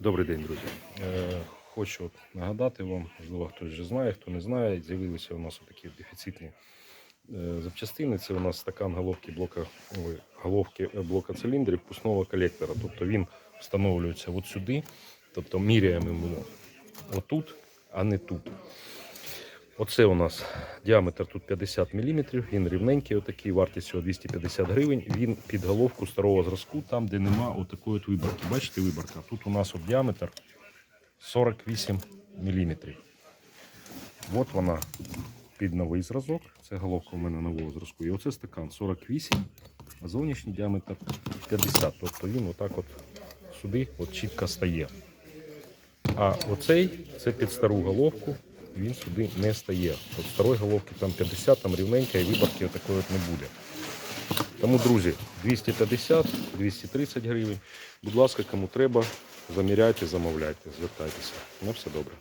Добрий день, друзі. Е, Хочу нагадати вам, можливо, хтось вже знає, хто не знає, з'явилися у нас такі дефіцитні е, запчастини. Це у нас стакан головки блока, ой, головки е, блока циліндрів пусного колектора. Тобто він встановлюється от сюди, тобто міряємо йому отут, а не тут. Оце у нас діаметр тут 50 мм, він рівненький, отакий, вартість його 250 гривень. Він під головку старого зразку, там, де нема отакої от виборки. Бачите, виборка? Тут у нас от діаметр 48 мм. От вона під новий зразок. Це головка у мене нового зразку. І оце стакан 48, а зовнішній діаметр 50. Тобто він отак от сюди от чітко стає. А оцей це під стару головку, він сюди не стає. От старої головки там 50, там рівненька і виборки такої от не буде. Тому, друзі, 250, 230 гривень. Будь ласка, кому треба, заміряйте, замовляйте, звертайтеся. На все добре.